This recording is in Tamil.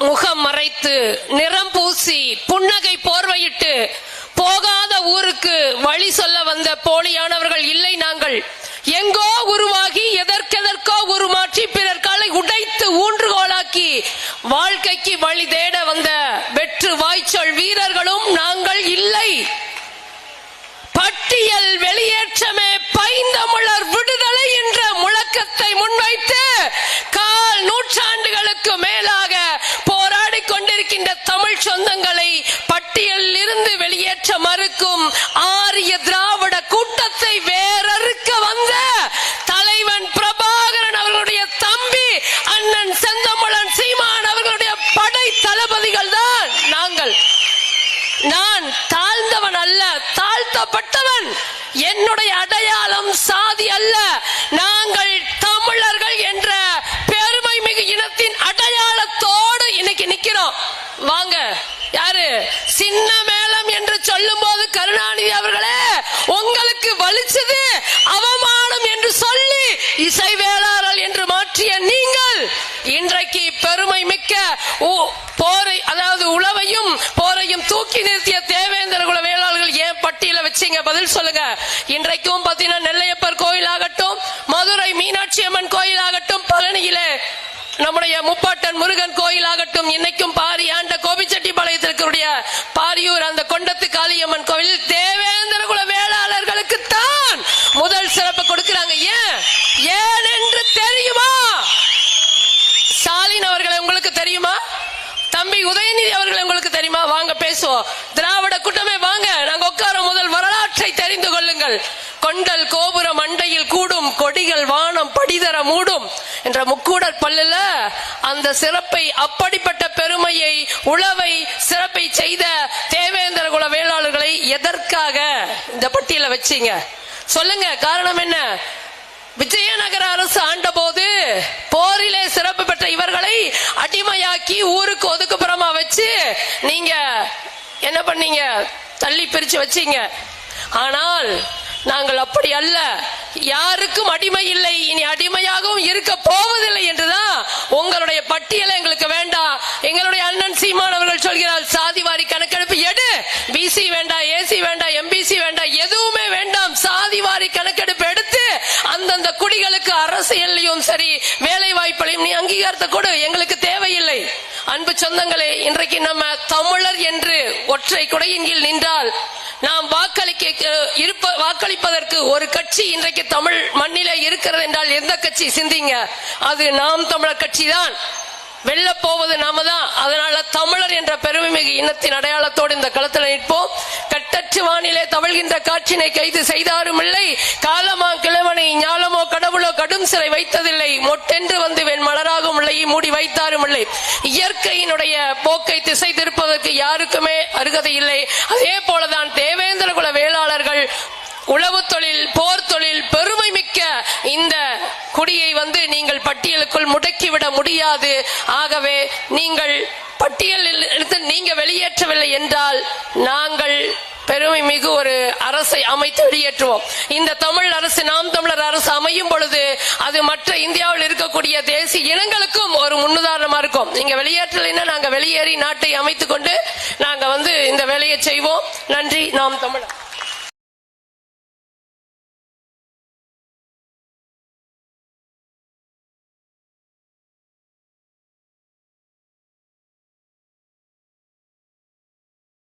முகம் மறைத்து நிறம் பூசி புன்னகை போர்வையிட்டு போகாத ஊருக்கு வழி சொல்ல வந்த போலியானவர்கள் இல்லை நாங்கள். எங்கோ உருவாகி எதற்கெதற்கோ உருமாற்றி பிறர் காலை உடைத்து ஊன்றுகோலாக்கி வாழ்க்கைக்கு வழி தேட வந்த வெற்று வாய்ச்சொல் வீரர்களும் நாங்கள். மறுக்கும் ஆரிய திராவிட கூட்டத்தை வேறறுக்க வந்த தலைவன் பிரபாகரன் அவர்களுடைய தம்பி அண்ணன் செந்தமிழன் சீமான் அவர்களுடைய படை தளபதிகள் தான் நாங்கள். நான் தாழ்ந்தவன் அல்ல தாழ்த்தப்பட்டவன். என்னுடைய அடையாளம் சாதி அல்ல. நாங்கள் தமிழர்கள் என்ற பெருமை மிகு இனத்தின் அடையாளத்தோடு இன்னைக்கு நிக்கிறோம். வாங்க யாரு? சின்ன மேளம் என்று சொல்லும் போது கருணாநிதி அவர்களே உங்களுக்கு வலிச்சது அவமானம் என்று சொல்லி இசை வேளாளர் என்று மாற்றிய நீங்கள் இன்றைக்கு பெருமை போரை அதாவது உழவையும் போரையும் தூக்கி நிறுத்திய தேவேந்திர குல வேளாளர்கள் ஏன் பட்டியல வச்சீங்க? பதில் சொல்லுங்க. இன்றைக்கும் பாத்தீங்கன்னா நெல்லையப்பர் கோயில் ஆகட்டும் மதுரை மீனாட்சி அம்மன் கோயில் ஆகட்டும் பழனியிலே நம்முடைய முப்பாட்டன் முருகன் கோயில் ஆகட்டும் இன்னைக்கும் பாரி ஆண்ட கோபிச்செட்டிப்பாளையத்திற்குரிய பாரியூர் அந்த கொண்டத்து காளியம்மன் கோவில் தேவேந்திர குல வேளாளர்களுக்கு தான் முதல் சிறப்பு கொடுக்கிறாங்க ஏன் ஏன் என்று தெரியுமா ஸ்டாலின் அவர்களை உங்களுக்கு தெரியுமா? தம்பி உதயநிதி அவர்கள் உங்களுக்கு தெரியுமா? வாங்க பேசுவோம். திராவிட கூட்டமே வாங்க. நாங்க உட்கார முதல் வரலாற்றை தெரிந்து கொள்ளுங்கள். கொண்டல் கோபுரம் அண்டையில் கூடும். கொடிகள் வானம் படிதர மூடும். என்ற முக்கூடல் பல்லுல அந்த சிறப்பை அப்படிப்பட்ட பெருமையை உழவை சிறப்பை செய்த தேவேந்திர குல வேளாளர்களை எதற்காக இந்த பட்டியல வச்சீங்க? சொல்லுங்க காரணம் என்ன? விஜயநகர அரசு ஆண்டபோது போரிலே சிறப்பு பெற்ற இவர்களை அடிமையாக்கி ஊருக்கு ஒதுக்குப்புறமா வச்சு நீங்க என்ன பண்ணீங்க? தள்ளி பிரிச்சு வச்சீங்க. ஆனால் நாங்கள் அப்படி அல்ல. யாருக்கும் அடிமை இல்லை. இனி அடிமையாகவும் இருக்க போவதில்லை என்றுதான் உங்களுடைய பட்டியலை எங்களுக்கு வேண்டாம் எங்களுடைய அண்ணன் சீமான் அவர்கள் சொல்கிறார் சாதிவாரி கணக்கெடுப்பு எடு. பிசி வேண்டாம் ஏசி வேண்டாம் எம்பிசி வேண்டாம் எதுவுமே வேண்டாம். சாதிவாரி கணக்கெடுப்பு குடிகளுக்கு சரி வேலை வாய்ப்புலையும் நீ அங்கீகாரத்தை கொடு. எங்களுக்கு தேவையில்லை. அன்பு சொந்தங்களே இன்றைக்கு நம்ம தமிழர் என்று ஒற்றை குடையின் கீழ் நின்றால் நாம் வாக்களிக்க இருப்ப வாக்களிப்பதற்கு ஒரு கட்சி இன்றைக்கு தமிழ் மண்ணில இருக்கிறது என்றால் எந்த கட்சி சிந்திங்க? அது நாம் தமிழர் கட்சி தான் வெல்ல போவது நாம தான் அதனால தமிழர் என்ற பெருமைமிகு இனத்தின் அடையாளத்தோடு இந்த களத்தில் நிற்போம். கட்டற்று வானிலே தவழ்கின்ற காற்றினை கைது செய்தாரும் இல்லை காலமா கிழவனை ஞாலமோ கடவுளோ கடும் சிறை வைத்ததில்லை. மொட்டென்று வந்து வெண் மலராகும் இல்லை மூடி வைத்தாரும் இல்லை. இயற்கையினுடைய போக்கை திசை திருப்பதற்கு யாருக்குமே அருகதை இல்லை. அதே போலதான் தேவேந்திர குல வேளாளர்கள் உழவு தொழில் போர் தொழில் பெருமை மிக்க இந்த குடியை வந்து நீங்கள் பட்டியலுக்குள் முடக்கிவிட முடியாது. ஆகவே நீங்கள் பட்டியலில் இருந்து நீங்க வெளியேற்றவில்லை என்றால் நாங்கள் பெருமை மிகு ஒரு அரசை அமைத்து வெளியேற்றுவோம். இந்த தமிழ் அரசு நாம் தமிழர் அரசு அமையும் பொழுது அது மற்ற இந்தியாவில் இருக்கக்கூடிய தேசிய இனங்களுக்கும் ஒரு முன்னுதாரணமா இருக்கும். நீங்க வெளியேற்றலைன்னா நாங்க வெளியேறி நாட்டை அமைத்துக் கொண்டு நாங்க வந்து இந்த வேலையை செய்வோம். நன்றி. நாம் தமிழர்.